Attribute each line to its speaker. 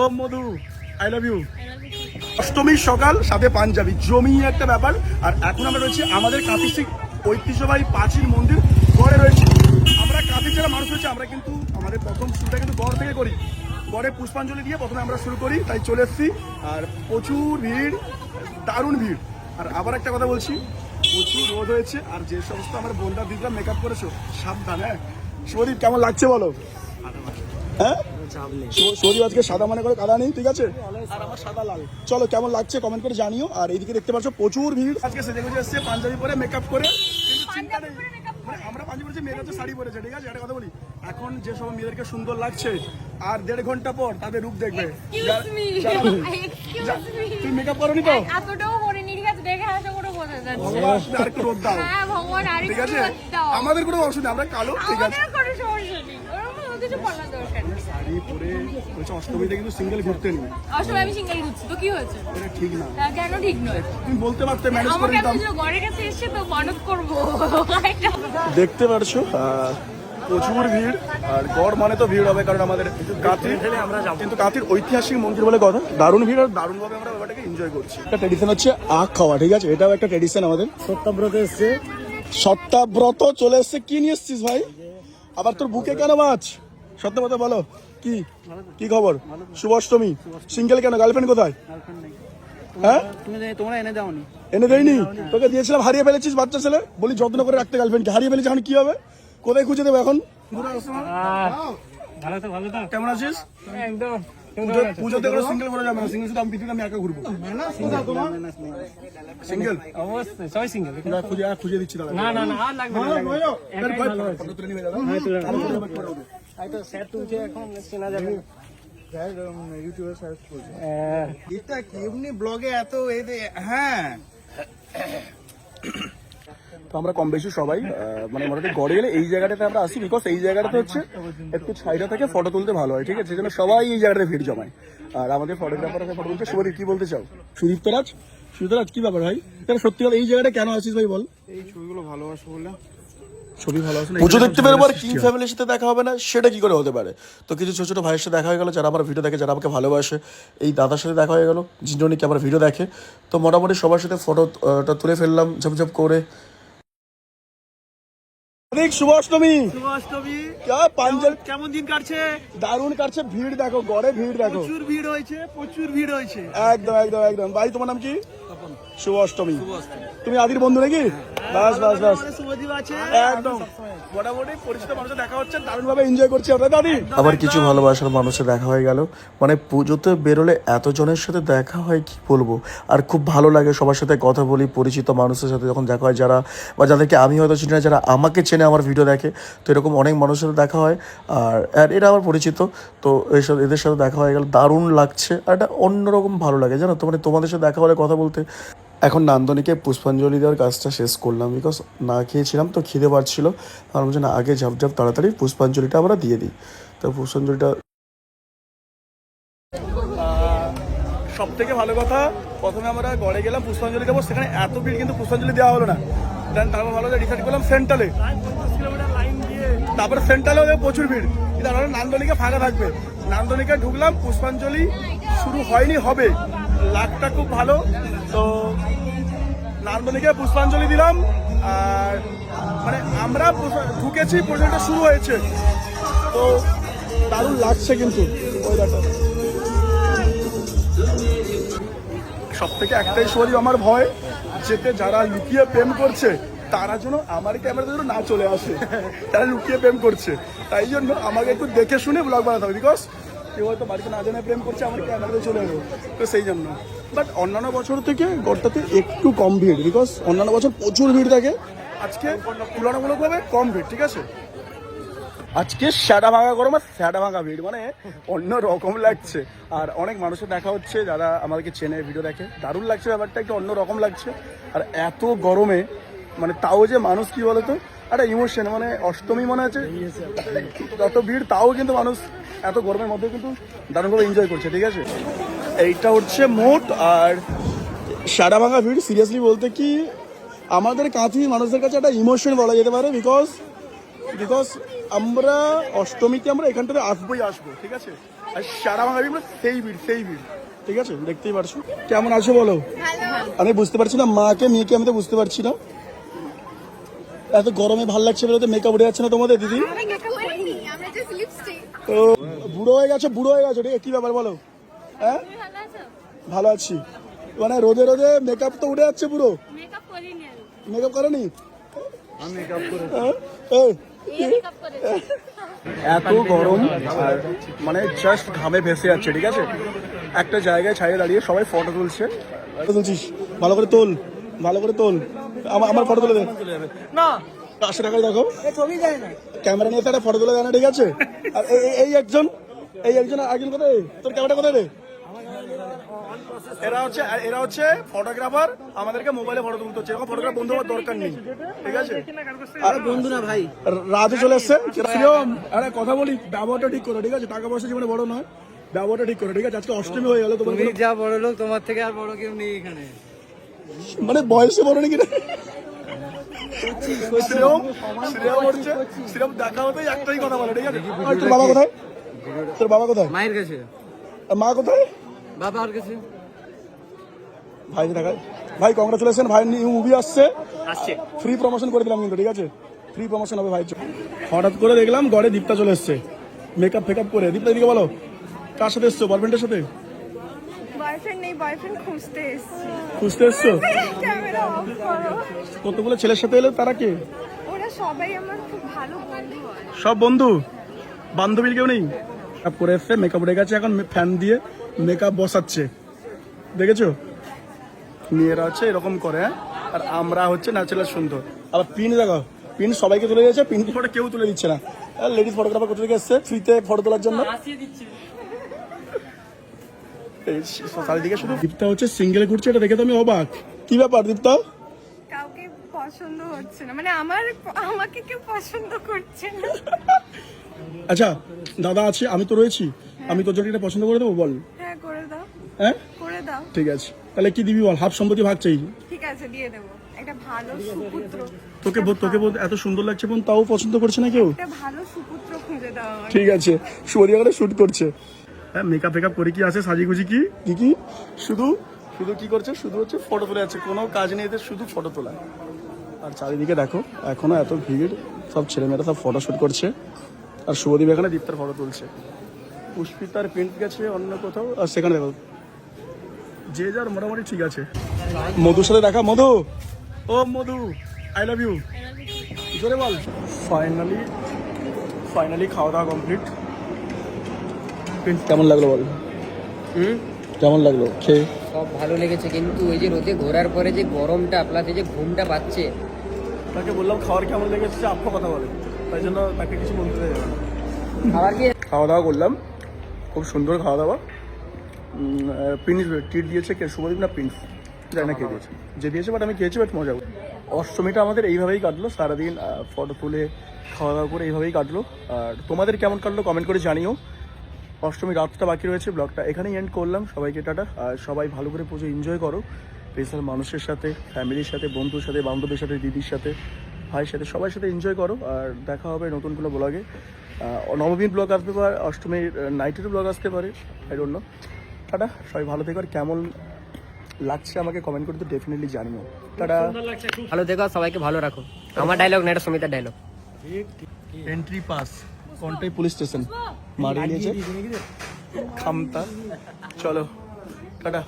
Speaker 1: O Madhu I love you অষ্টমীর সকাল সাথে পাঞ্জাবি। জমি একটা ব্যাপার আর এখন আমরা রয়েছি আমাদের কাঁথি সিং ঐতিহ্যবাহী প্রাচীন মন্দির গড়ে রয়েছে। আমরা কাঁথি যারা মানুষ রয়েছে আমরা কিন্তু আমাদের প্রথম শুরুটা কিন্তু গড় থেকে করি। গড়ে পুষ্পাঞ্জলি দিয়ে প্রথমে আমরা শুরু করি তাই চলে এসেছি। আর প্রচুর ভিড় দারুণ ভিড়। আর আবার একটা কথা বলছি প্রচুর রোদ হয়েছে আর যে সমস্ত আমার বোনটা দিদিরা মেকআপ করেছ সাবধান। হ্যাঁ শরীর কেমন লাগছে বলো? হ্যাঁ? শো- শরীর আজকে সাদা মানে করে কাদা নেই ঠিক আছে? আর আমার সাদা লাল। চলো কেমন লাগছে কমেন্ট করে জানিও। আর এইদিকে দেখতে পাচ্ছ প্রচুর ভিড়। আজকে সেজে গুজে এসছে পাঞ্জাবি পরে মেকআপ করে। চিন্তা নেই। মানে আমরা পাঞ্জাবি পরেছি মেয়েরা তো শাড়ি পরেছে ঠিক আছে? একটা কথা বলি এখন যে সব মেয়েদেরকে সুন্দর লাগছে আর দেড় ঘণ্টা পর তাদের রূপ দেখবে. তুমি মেকআপ করনি তো?
Speaker 2: এতটাও করিনি ঠিক আছে? দেখে আসা করে বোঝা যাচ্ছে।
Speaker 1: আর একটু রোদ দাও।
Speaker 2: হ্যাঁ ভগবান আর
Speaker 1: ঠিক
Speaker 2: একটু
Speaker 1: আছে?
Speaker 2: রোদ দাও।
Speaker 1: আমাদের কোনো অসুবিধা আমরা কালো ঠিক আছে?
Speaker 2: কোনো সমস্যা নেই। ওরকম কোনো কিছু দরকার নেই।
Speaker 1: শাড়ি পরে বলছে অষ্টমীতে কিন্তু সিঙ্গেল ঘুরতে নেই।
Speaker 2: অসময় আমি সিঙ্গেল ঘুরছি তো কি হয়েছে?
Speaker 1: এটা ঠিক না।
Speaker 2: কেন ঠিক নয়?
Speaker 1: তুমি বলতে পারতে ম্যানেজ করে দিতাম
Speaker 2: আমি যদি ঘরের কাছে এসে তো মানত করব।
Speaker 1: দেখতে পারছ প্রচুর ভিড় আর গড় মানে তো ভিড় হবে কারণ আমাদের কাতির কিন্তু কাতির ঐতিহাসিক মন্দির বলে কথা দারুণ ভিড় আর দারুণ ভাবে আমরা ব্যাপারটাকে এনজয় করছি। একটা ট্রেডিশন হচ্ছে আখ খাওয়া ঠিক আছে? এটাও একটা ট্রেডিশন আমাদের।
Speaker 3: সত্যাব্রত এসছে।
Speaker 1: সত্যাব্রত চলে এসছে কি নিয়ে এসছিস ভাই? আবার তোর বুকে কেন মাছ? সত্যব্রত বলো। কি? কি খবর? শুভ অষ্টমী সিঙ্গেল কেন? গার্লফ্রেন্ড কোথায়? হ্যাঁ?
Speaker 3: তুমি তোমরা এনে দাওনি
Speaker 1: এনে দেয়নি? তোকে দিয়েছিলাম হারিয়ে ফেলেছিস বাচ্চা ছেলে। বলি যত্ন করে রাখতে গার্লফ্রেন্ডকে। হারিয়ে ফেলেছিস এখন কি হবে? কোথায় খুঁজে দেবো এখন?
Speaker 3: ভালো তো ভালো তো
Speaker 1: কেমন আছিস?
Speaker 3: একদম
Speaker 1: পুজো- পুজোতে করে সিঙ্গেল করা যাবে না। সিঙ্গেল শুধু আমি পৃথিবীতে আমি একা ঘুরবো। সিঙ্গেল
Speaker 3: অবশ্যই সবাই সিঙ্গেল
Speaker 1: খুঁজে আর খুঁজে দিচ্ছি
Speaker 3: না। না না আর লাগবে না স্যার তুলছে এখন চেনা যাবে।
Speaker 4: ইউটিউবে সার্চ করছে।
Speaker 3: হ্যাঁ।
Speaker 4: এটা কি? এমনি ব্লগে এত এদের হ্যাঁ।
Speaker 1: তো আমরা কম বেশি সবাই মানে মোটামুটি গড়ে গেলে এই জায়গাটাতে আমরা আসি বিকজ এই জায়গাটাতে হচ্ছে একটু ছাইটা থেকে ফটো তুলতে ভালো হয় ঠিক আছে? সেজন্য সবাই এই জায়গাটাতে ভিড় জমায়। আর আমাদের ফটোগ্রাফার ফটো তুলতে শুভদীপ কি বলতে চাও? সুদীপ্ত রাজ সুদীপ্ত কি ব্যাপার ভাই? তাহলে সত্যি কথা এই জায়গাটা কেন আসিস ভাই বল?
Speaker 4: এই ছবিগুলো ভালোবাসো বলে।
Speaker 1: ছবি ভালো আছে
Speaker 5: পুজো দেখতে বেরোবার কিং ফ্যামিলির সাথে দেখা হবে না সেটা কি করে হতে পারে? তো কিছু ছোট ছোট ভাইয়ের সাথে দেখা হয়ে গেল যারা আমার ভিডিও দেখে যারা আমাকে ভালোবাসে এই দাদার সাথে দেখা হয়ে গেল যিনি কি আমার ভিডিও দেখে। তো মোটামুটি সবার সাথে ফটোটা তুলে ফেললাম ঝপঝপ করে।
Speaker 1: অনেক পাঞ্জাব
Speaker 4: কেমন দিন কাটছে?
Speaker 1: দারুণ কাটছে ভিড় দেখো গড়ে ভিড় দেখো।
Speaker 4: প্রচুর ভিড় হয়েছে প্রচুর ভিড় হয়েছে।
Speaker 1: একদম একদম একদম। ভাই তোমার নাম কি? শুভ অষ্টমী। তুমি আদির বন্ধু নাকি? বাস বাস বাস। একদম। মোটামুটি পরিচিত মানুষের দেখা হচ্ছে দারুণ ভাবে এনজয় করছি আমরা। দাদি।
Speaker 5: আবার কিছু ভালোবাসার মানুষের দেখা হয়ে গেল। মানে পুজোতে বেরোলে এতজনের সাথে দেখা হয় কি বলব? আর খুব ভালো লাগে সবার সাথে কথা বলি পরিচিত মানুষের সাথে যখন দেখা হয় যারা বা যাদেরকে আমি হয়তো চিনি না যারা আমাকে চেনে আমার ভিডিও দেখে তো এরকম অনেক মানুষের সাথে দেখা হয়। আর আর এরা আমার পরিচিত তো এসব এদের সাথে দেখা হয়ে গেল। দারুণ লাগছে আর এটা অন্যরকম ভালো লাগে জানো তো? মানে তোমাদের সাথে দেখা হলে কথা বলতে এখন নান্দনীকে পুষ্পাঞ্জলি দেওয়ার কাজটা শেষ করলাম বিকজ না খেয়েছিলাম, তো খিদে পাচ্ছিল। আমার বলছে, না, আগে ঝাপ তাড়াতাড়ি পুষ্পাঞ্জলিটা আমরা দিয়ে দিই। তো পুষ্পাঞ্জলিটা
Speaker 1: সব থেকে ভালো কথা, প্রথমে আমরা গড়ে গেলাম পুষ্পাঞ্জলি দেবো, সেখানে এত ভিড় কিন্তু পুষ্পাঞ্জলি দেওয়া হলো না। দেন তারপর ভালো ডিসাইড করলাম সেন্ট্রালে। তারপরে সেন্ট্রালেও প্রচুর ভিড়। কিন্তু আমরা নান্দনিকে ফাঁকা থাকবে। নান্দনিকে ঢুকলাম, পুষ্পাঞ্জলি শুরু হয়নি, হবে। লাকটা খুব ভালো। তো নান্দনিকে পুষ্পাঞ্জলি দিলাম। আর মানে আমরা ঢুকেছি প্রজেক্টটা শুরু হয়েছে। তো দারুণ লাগছে কিন্তু সব থেকে একটাই শরী আমার ভয়, যেতে যারা লুকিয়ে প্রেম করছে, তারা যেন আমার ক্যামেরাতে যেন না চলে আসে। তারা লুকিয়ে প্রেম করছে। তাই জন্য আমাকে একটু দেখে শুনে ব্লগ বানাতে হবে বিকজ কেউ হয়তো বাড়িতে না জেনে প্রেম করছে, আমার ক্যামেরাতে চলে এলো তো সেই জন্য। বাট অন্যান্য বছর থেকে গড়টাতে একটু কম ভিড় বিকজ অন্যান্য বছর প্রচুর ভিড় থাকে। আজকে তুলনামূলকভাবে কম ভিড়, ঠিক আছে? আজকে স্যাডা ভাঙা গরম আর স্যাডা ভাঙা ভিড় মানে অন্য রকম লাগছে। আর অনেক মানুষের দেখা হচ্ছে, যারা আমাদেরকে চেনে ভিডিও দেখে। দারুণ লাগছে ব্যাপারটা, একটু অন্য রকম লাগছে। আর এত গরমে মানে তাও যে মানুষ, কি বলতো? একটা ইমোশন মানে অষ্টমী মনে আছে। যত ভিড়, তাও কিন্তু মানুষ এত গরমের মধ্যে কিন্তু দারুণভাবে এনজয় করছে, ঠিক আছে? এইটা হচ্ছে মোট আর সারা ভাঙা ভিড় সিরিয়াসলি বলতে কি আমাদের কাঁথি মানুষদের কাছে একটা ইমোশন বলা যেতে পারে বিকজ বিকজ আমরা অষ্টমীতে আমরা এখানটাতে আসবোই আসব ঠিক আছে? আর সারা বাংলা ভিড় মানে সেই ভিড় সেই ভিড় ঠিক আছে? দেখতেই পারছ? কেমন আছো বলো? আমি বুঝতে পারছি না মাকে মেয়েকে আমি তো বুঝতে পারছি না। এত গরমে ভালো লাগছে বলে তো মেকআপ উঠে যাচ্ছে না তোমাদের দিদি? বুড়ো হয়ে গেছে বুড়ো হয়ে গেছো ঠিক আছে? কি ব্যাপার বলো? হ্যাঁ?
Speaker 2: ভালো আছি?
Speaker 1: মানে রোদে রোদে মেকআপ তো উঠে যাচ্ছে পুরো।
Speaker 2: মেকআপ করেনি
Speaker 1: মেকআপ
Speaker 2: করেছি।
Speaker 1: এত গরম আর মানে জাস্ট ঘামে ভেসে যাচ্ছে ঠিক আছে? একটা জায়গায় ছাড়িয়ে দাঁড়িয়ে সবাই ফটো তুলছে। তুলছিস? ভালো করে তোল। ভালো করে তোল। আমার আমার ফটো তুলে দে।
Speaker 3: না।
Speaker 1: পাঁচশো টাকা দেখো।
Speaker 3: ছবি যায় না।
Speaker 1: ক্যামেরা নিয়ে তো একটা ফটো তুলে দেয় না ঠিক আছে? আর এই- একজন এই একজন একজন কোথায়? তোর ক্যামেরা কোথায় রে? এরা হচ্ছে এরা হচ্ছে ফটোগ্রাফার আমাদেরকে মোবাইলে ফটো তুলতে হচ্ছে। এরকম ফটোগ্রাফ বন্ধু হওয়ার দরকার নেই। ঠিক আছে? আর
Speaker 3: বন্ধু না ভাই।
Speaker 1: রাজু চলে এসছে। আরে কথা বলি ব্যবহারটা ঠিক করো ঠিক আছে? টাকা পয়সা জীবনে বড় নয়। ব্যবহারটা ঠিক করো ঠিক আছে? আজকে অষ্টমী হয়ে গেল তোমার
Speaker 3: যা বড় লোক তোমার থেকে আর বড় কেউ নেই এখানে।
Speaker 1: মানে বয়সে বড় নাকি? রে? শ্রীরাম শ্রীরাম হচ্ছে শ্রীরাম দেখা হতেই একটাই কথা বলে ঠিক আছে? তোর বাবা কোথায়? তোর বাবা কোথায়?
Speaker 3: মায়ের কাছে।
Speaker 1: মা কোথায়?
Speaker 3: বাবার কাছে?
Speaker 1: ভাই দেখা ভাই কংগ্রাচুলেশন ভাই নিউ মুভি আসছে।
Speaker 3: আসছে।
Speaker 1: ফ্রি প্রমোশন করে দিলাম কিন্তু ঠিক আছে? ফ্রি প্রমোশন হবে ভাই হঠাৎ করে দেখলাম ঘরে দীপ্তা চলে এসছে। মেকআপ ফেকআপ করে। দীপ্তা এদিকে বলো কার সাথে এসছো? বয়ফ্রেন্ডের সাথে?
Speaker 6: বয়ফ্রেন্ড নেই বয়ফ্রেন্ড খুঁজতে এসছো।
Speaker 1: কতগুলো ছেলের সাথে এলো তারা কে?
Speaker 6: ওরা সবাই আমার খুব ভালো বন্ধু হয়।
Speaker 1: সব বন্ধু? বান্ধবীর কেউ নেই? মেকআপ করে এসছে মেকআপ উঠে গেছে এখন ফ্যান দিয়ে। মেকআপ বসাচ্ছে। দেখেছ? মেয়েরা হচ্ছে এরকম করে হ্যাঁ? আর আমরা হচ্ছে ন্যাচারাল সুন্দর। আবার পিন দেখো পিন সবাইকে তুলে দিয়েছে পিন ফটো কেউ তুলে দিচ্ছে না। লেডিস ফটোগ্রাফার কোথা থেকে এসছে? ফ্রিতে ফটো তোলার জন্য। এই চারিদিকে শুধু। দীপ্তা হচ্ছে সিঙ্গেল ঘুরছে এটা দেখে তো আমি অবাক। কি ব্যাপার দীপ্তা?
Speaker 6: কাউকে পছন্দ হচ্ছে না। মানে আমার আমাকে কেউ পছন্দ করছে না।
Speaker 1: আচ্ছা দাদা আছে আমি তো রয়েছি। আমি তোর জন্য এটা পছন্দ করে দেবো বল।
Speaker 6: হ্যাঁ? করে দাও।
Speaker 1: ঠিক আছে। তাহলে কি দিবি বল? হাফ সম্পত্তি ভাগ চাই।
Speaker 6: ঠিক আছে দিয়ে দেবো। একটা ভালো সুপুত্র।
Speaker 1: তোকে বোধ- তোকে বোধ এত সুন্দর লাগছে বোন তাও পছন্দ করছে না কেউ?
Speaker 6: একটা ভালো সুপুত্র খুঁজে দাও
Speaker 1: ঠিক আছে। এখানে শুট করছে। হ্যাঁ মেকআপ ফেকআপ করে কি আছে? সাজিগুজি কি? কি কি? শুধু শুধু কি করছে? শুধু হচ্ছে ফটো তুলে যাচ্ছে। কোনো কাজ নেই এদের শুধু ফটো তোলা। আর চারিদিকে দেখো এখনও এত ভিড়। সব ছেলেমেয়েরা সব ফটো শুট করছে। আর শুভদীপ এখানে দীপ্তার ফটো তুলছে। পুষ্পিতার প্রিন্ট গেছে অন্য কোথাও। আর সেখানে দেখো যে যার মোটামুটি ঠিক আছে। মধুর সাথে দেখা মধু? ও মধু আই লাভ ইউ জোরে বল। ফাইনালি ফাইনালি খাওয়া দাওয়া কমপ্লিট কেমন লাগল বল?
Speaker 7: হুম?
Speaker 1: কেমন লাগল? খেয়ে?
Speaker 7: সব ভালো লেগেছে কিন্তু ওই যে রোদে ঘোরার পরে যে গরমটা আপনাতে যে ঘুমটা পাচ্ছে।
Speaker 1: তাকে বললাম খাওয়ার কেমন লেগেছে সে আপা কথা বলে। তাই জন্য তাকে কিছু বলতে
Speaker 7: কি?
Speaker 1: খাওয়া দাওয়া করলাম। খুব সুন্দর খাওয়া দাওয়া। প্রিন্স ট্রিট দিয়েছে কে? শুভদীপ না প্রিন্স জানি না কে দিয়েছে। যে দিয়েছে বাট আমি খেয়েছি বাট মজা অষ্টমীটা আমাদের এইভাবেই কাটলো, সারাদিন ফটো তুলে খাওয়া দাওয়া করে এইভাবেই কাটলো। আর তোমাদের কেমন কাটলো কমেন্ট করে জানিও। অষ্টমী রাতটা বাকি রয়েছে, ব্লগটা এখানেই এন্ড করলাম। সবাইকে টাটা। আর সবাই ভালো করে পুজো এনজয় করো। স্পেশাল মানুষের সাথে ফ্যামিলির সাথে, বন্ধুর সাথে, বান্ধবের সাথে, দিদির সাথে, ভাইয়ের সাথে, সবার সাথে এনজয় করো। আর দেখা হবে নতুন কোনো ব্লগে নবমীর ব্লগ আসতে পারে, অষ্টমীর নাইটের ব্লগ আসতে পারে। আই ডোন্ট নো টাটা সবাই ভালো থেকো। আর কেমন লাগছে আমাকে কমেন্ট করে তো ডেফিনেটলি জানিও। টাটা।
Speaker 7: ভালো দেখো আর সবাইকে ভালো রাখো। আমার ডায়লগ না এটা সমিতার ডায়লগ
Speaker 1: এন্ট্রি পাস কোনটাই পুলিশ স্টেশন মারিয়ে নিয়েছে। খামতা। চলো। টাটা।